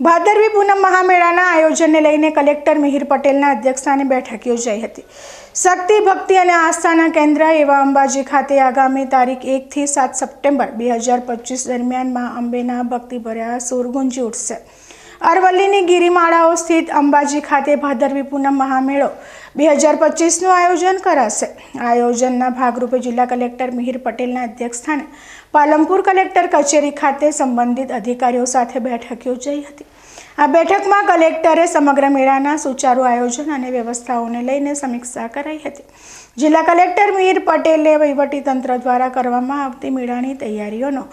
ભાદરવી પૂનમ મહામેળાના આયોજનને લઈને કલેક્ટર મિહિર પટેલના અધ્યક્ષસ્થાને બેઠક યોજાઈ હતી. શક્તિ, ભક્તિ અને આસ્થાના કેન્દ્ર એવા અંબાજી ખાતે આગામી તારીખ એકથી સાત સપ્ટેમ્બર બે હજાર પચીસ દરમિયાન મા અંબેના ભક્તિભર્યા સોરગુંજી ઉઠશે. અરવલ્લીની ગિરિમાળાઓ સ્થિત અંબાજી ખાતે ભાદરવી પૂનમ મહામેળો બે હજાર પચીસનું આયોજન કરાશે. આયોજનના ભાગરૂપે જિલ્લા કલેક્ટર મિહિર પટેલના અધ્યક્ષસ્થાને પાલનપુર કલેક્ટર કચેરી ખાતે સંબંધિત અધિકારીઓ સાથે બેઠક યોજાઈ હતી. આ બેઠકમાં કલેક્ટરે સમગ્ર મેળાના સુચારુ આયોજન અને વ્યવસ્થાઓને લઈને સમીક્ષા કરાઈ હતી. જિલ્લા કલેક્ટર મીર પટેલે વહીવટીતંત્ર દ્વારા કરવામાં આવતી મેળાની તૈયારીઓનો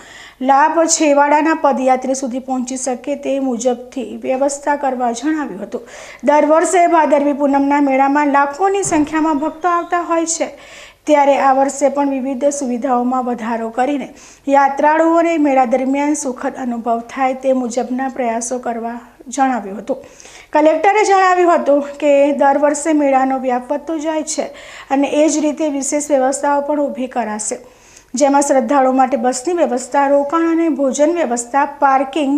લાભ છેવાડાના પદયાત્રી સુધી પહોંચી શકે તે મુજબથી વ્યવસ્થા કરવા જણાવ્યું હતું. દર વર્ષે ભાદરવી પૂનમના મેળામાં લાખોની સંખ્યામાં ભક્તો આવતા હોય છે. ત્યારે આ વર્ષે પણ વિવિધ સુવિધાઓમાં વધારો કરીને યાત્રાળુઓને મેળા દરમિયાન સુખદ અનુભવ થાય તે મુજબના પ્રયાસો કરવા જણાવ્યું હતું. કલેક્ટરે જણાવ્યું હતું કે દર વર્ષે મેળાનો વ્યાપ વધતો જાય છે અને એ જ રીતે વિશેષ વ્યવસ્થાઓ પણ ઊભી કરાશે. જેમાં શ્રદ્ધાળુઓ માટે બસની વ્યવસ્થા, રોકાણ અને ભોજન વ્યવસ્થા, પાર્કિંગ,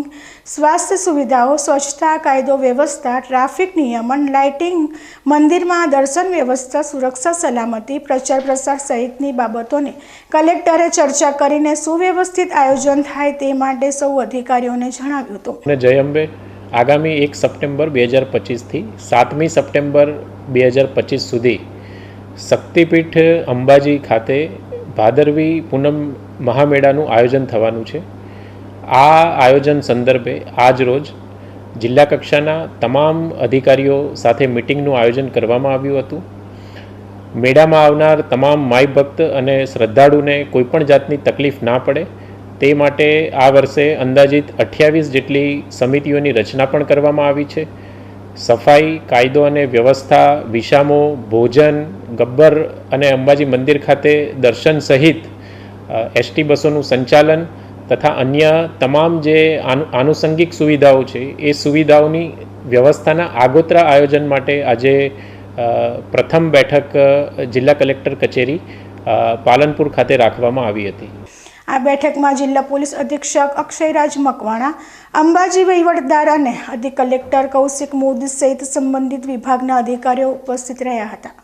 સ્વાસ્થ્ય સુવિધાઓ, સ્વચ્છતા કાયદો વ્યવસ્થા, ટ્રાફિક નિયમન, લાઇટિંગ, મંદિરમાં દર્શન વ્યવસ્થા, સુરક્ષા, સલામતી, પ્રચાર પ્રસાર સહિતની બાબતોને કલેક્ટરે ચર્ચા કરીને સુવ્યવસ્થિત આયોજન થાય તે માટે સૌ અધિકારીઓને જણાવ્યું હતું. જય અંબે, આગામી એક સપ્ટેમ્બર બે હજાર પચીસથી સાતમી સપ્ટેમ્બર બે હજાર પચીસ સુધી શક્તિપીઠ અંબાજી ખાતે ભાદરવી પૂનમ મહામેળાનું આયોજન થવાનું છે. આ આયોજન સંદર્ભે આજ રોજ જિલ્લા કક્ષાના તમામ અધિકારીઓ સાથે મિટિંગનું આયોજન કરવામાં આવ્યું હતું. મેળામાં આવનાર તમામ માય ભક્ત અને શ્રદ્ધાળુને કોઈપણ જાતની તકલીફ ના પડે, તે માટે આ વર્ષે અંદાજિત અઠ્યાવીસ જેટલી સમિતિઓની રચના પણ કરવામાં આવી છે. સફાઈ, કાયદો અને વ્યવસ્થા વિષામો ભોજન ગબ્બર અને અંબાજી મંદિર ખાતે દર્શન સહિત એસટી બસોનું સંચાલન તથા અન્ય તમામ જે આનુ આનુષંગિક સુવિધાઓ છે, એ સુવિધાઓની વ્યવસ્થાના આગોતરા આયોજન માટે આજે પ્રથમ બેઠક જિલ્લા કલેક્ટર કચેરી પાલનપુર ખાતે રાખવામાં આવી હતી. આ બેઠકમાં જિલ્લા પોલીસ અધિક્ષક અક્ષયરાજ મકવાણા, અંબાજી વહીવટદાર અને અધિક કલેક્ટર કૌશિક મોદી સહિત સંબંધિત વિભાગના અધિકારીઓ ઉપસ્થિત રહ્યા હતા.